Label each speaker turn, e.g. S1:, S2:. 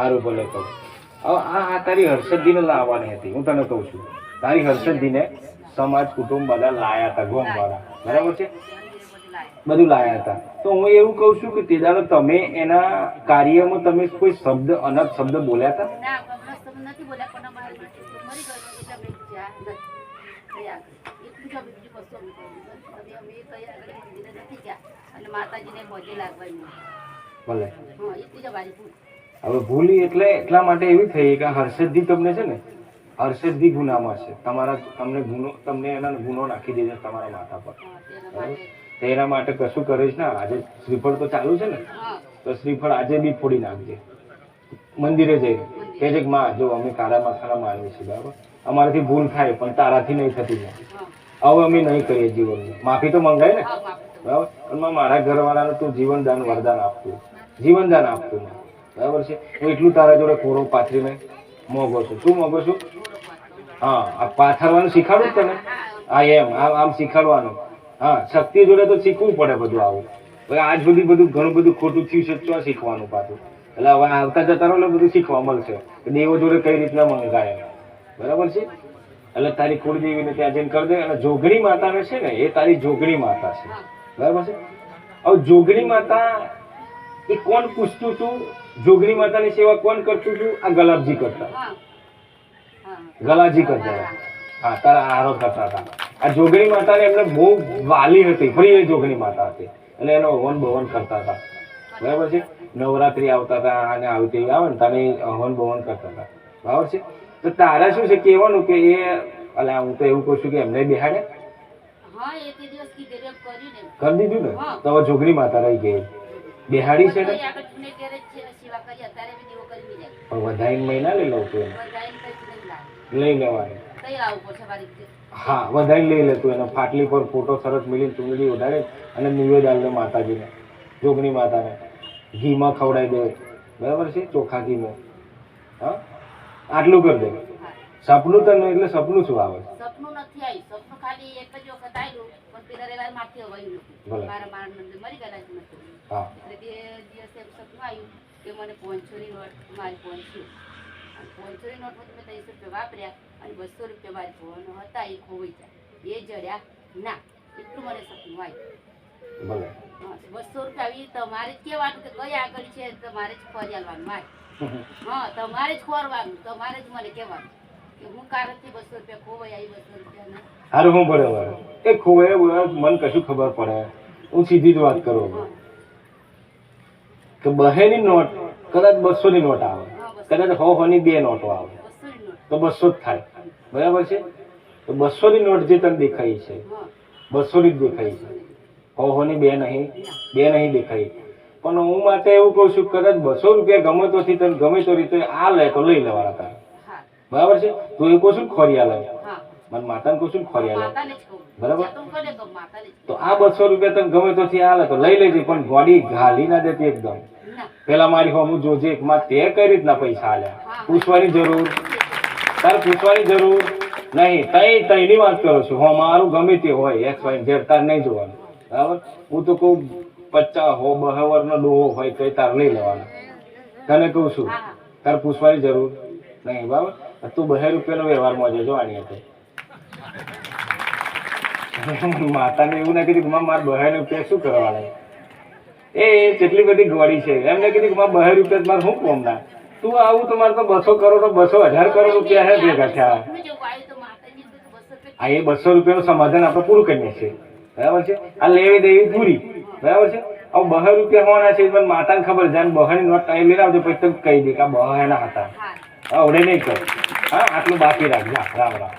S1: સારું ભલે કહું. હવે આ આ તારી હર્ષદજીને લાવવાની હતી હું તને કહું છું. તારી હર્ષદીને સમાજ કુટુંબ બધા લાયા હતા ગોમ વાળા. બરાબર છે? બધું લાયા હતા. તો હું એવું કહું છું કે તે દાડો તમે એના કાર્યમાં તમે કોઈ શબ્દ અનગ શબ્દ બોલ્યા હતા? ભલે.
S2: જ
S1: હવે ભૂલી એટલે એટલા માટે એવી થઈ કે હર્ષદથી તમને છે ને હર્ષદથી ગુનામાં છે. તમારા તમને ગુનો તમને એના ગુનો નાખી દેજો તમારા માથા પર.
S2: તેના? માટે.
S1: એના માટે કશું કરીશ ના. આજે શ્રીફળ તો ચાલુ છે ને તો શ્રીફળ આજે બી ફોડી નાખજે. મંદિરે જઈને કે છે માં જો અમે કાળા માથાના માનવી છીએ. બરાબર? અમારાથી ભૂલ થાય પણ તારાથી નહીં થતી હવે અમે નહીં કરીએ જીવનમાં. માફી તો મંગાય ને? બરાબર? પણ મારા ઘરવાળાને તું જીવનદાન વરદાન આપતું જીવનદાન આપતું ને બરાબર છે? હું એટલું તારા જોડે કોરો પાથરીને મોગો છું. શું મોગો છું? હા, આ પાથરવાનું શીખવાડું તને? આ એમ આમ આમ શીખવાડવાનું હા, શક્તિ જોડે તો શીખવું પડે બધું આવું. હવે આજ સુધી બધું ઘણું બધું ખોટું થયું છે તો શીખવાનું પાછું? એટલે હવે આવતા જતા રહો એટલે બધું શીખવા મળશે. દેવો જોડે કઈ રીતના મંગાય બરાબર છે? એટલે તારી કુળદેવીને ત્યાં જઈને કરી દે. અને જોગણી માતાને છે ને, એ તારી જોગણી માતા છે. બરાબર છે? હવે જોગણી માતા, એ કોણ પૂછતું હતું જોગણી માતાની સેવા કોણ કરતું છું આ ગલાબજી કરતા. ગલાજી કરતા. હા તારા આરો કરતા હતા. આ જોગણી માતાને એમને બહુ વાલી હતી. પ્રિય જોગણી માતા હતી. એટલે એનો હવન ભવન કરતા હતા. બરાબર છે? નવરાત્રી આવતા હતા અને આવતી આવે ને તારે હવન ભવન કરતા હતા. બરાબર છે? તો તારા શું છે? કહેવાનું કે એ એટલે હું તો એવું કહું છું કે એમને બેહાડે.
S2: એ
S1: કરી દીધું ને? તો જોગણી માતા રહી ગઈ. બેહાડી છે ને? પણ વધાઈને મહિના લઈ લઉં છું લઈ
S2: લેવાય.
S1: હા વધાઈને લઈ લેતું એનો. ફાટલી પર ફોટો સરસ મિલી ચૂંદડી ઉડાડે અને નિવેદ આલે માતાજીને જોગણી માતાને. ઘીમાં ખવડાવી દે. બરાબર છે? ચોખા ઘીમાં. હા? આટલું કરી દે. સપનું તને એટલે સપનું શું આવે?
S2: સપનું નથી આવ્યું સપનું ખાલી એક જ વખત આવ્યું પણ પેલા રેલા માથે વયું મારા મારા મરી ગયા જ
S1: હા.
S2: એટલે દિવસે સપનું આવ્યું. કે મને પોંચોની નોટ મારી પહોંચ્યું અને પોંચોની નોટમાં તમે ત્રીસો રૂપિયા વાપર્યા અને બસો રૂપિયા મારી ફોન હતા એ ખોવાઈ જાય એ જડ્યા. ના એટલું મને સપનું આવ્યું. બસો રૂપિયા આવી તમારે જ કહેવાનું કે કઈ આગળ છે તમારે જ ફરી આલવાનું મારે. હા તમારે જ ખોરવાનું તમારે જ મને કહેવાનું કે હું
S1: પડે એ ખોવાય મને કશું ખબર પડે. હું સીધી જ વાત કરું. કે બહેની નોટ કદાચ બસો ની નોટ આવે. કદાચ હો હો ની બે નોટો આવે. તો બસો જ થાય. બરાબર છે? તો બસો ની નોટ જે તને દેખાય છે બસો ની જ દેખાય છે. હો હો ની બે નહીં બે નહીં દેખાય પણ હું માટે એવું કહું છું કદાચ બસો રૂપિયા ગમે તો તને ગમે તો રીતે આ લે તો લઈ લેવાના તારે. બરાબર છે? તું એ કહું છું ખોરિયા લે. મને માતાને કહું છું
S2: કહું.
S1: બરાબર.
S2: તું
S1: આ બસો રૂપિયા તમે ગમે તો થી તો લઈ લેજે પણ બોડી ઘાલી ના દેતી એકદમ. પેલા મારી હોમું જોજે એક માં તે કઈ રીતના પૈસા આલ્યા પૂછવાની જરૂર? તારે પૂછવાની જરૂર? નહીં તઈ તઈની વાત કરું છું. હો મારું ગમે તે હોય એક્સ વાય ઝેડ તાર નહીં જોવાનું. બરાબર? હું તો કહું પચાસ હો બહાવર નો ડોહો હોય તો તાર લઈ લેવાનો. તને કહું છું. તારે પૂછવાની જરૂર? નહીં બરાબર? તું બહે રૂપિયાનો વ્યવહારમાં જજો આની હતી માતાને એવું ના કીધું કે માં મારે બહે રૂપિયા શું કરવાના એ કેટલી બધી ગોળી છે. એમને કીધું કે માં બહે રૂપિયા મારે શું કોમના તું આવું તો મારે તો બસો કરોડ બસો હજાર કરોડ રૂપિયા હે ભેગા થયા. હા એ બસો રૂપિયાનું સમાધાન આપણે પૂરું કરીએ છીએ. બરાબર છે? આ લેવી દેવી પૂરી. બરાબર છે? હવે બહાર રૂપિયા હોવાના છે પણ માતાને ખબર જાણ બહાની નોટ ટાઈમ લઈને આવજો પછી તમે કહી દે કે આ બહાના હતા. આવડે નહીં કર. હા આટલું બાકી રાખજો. રામ રામ.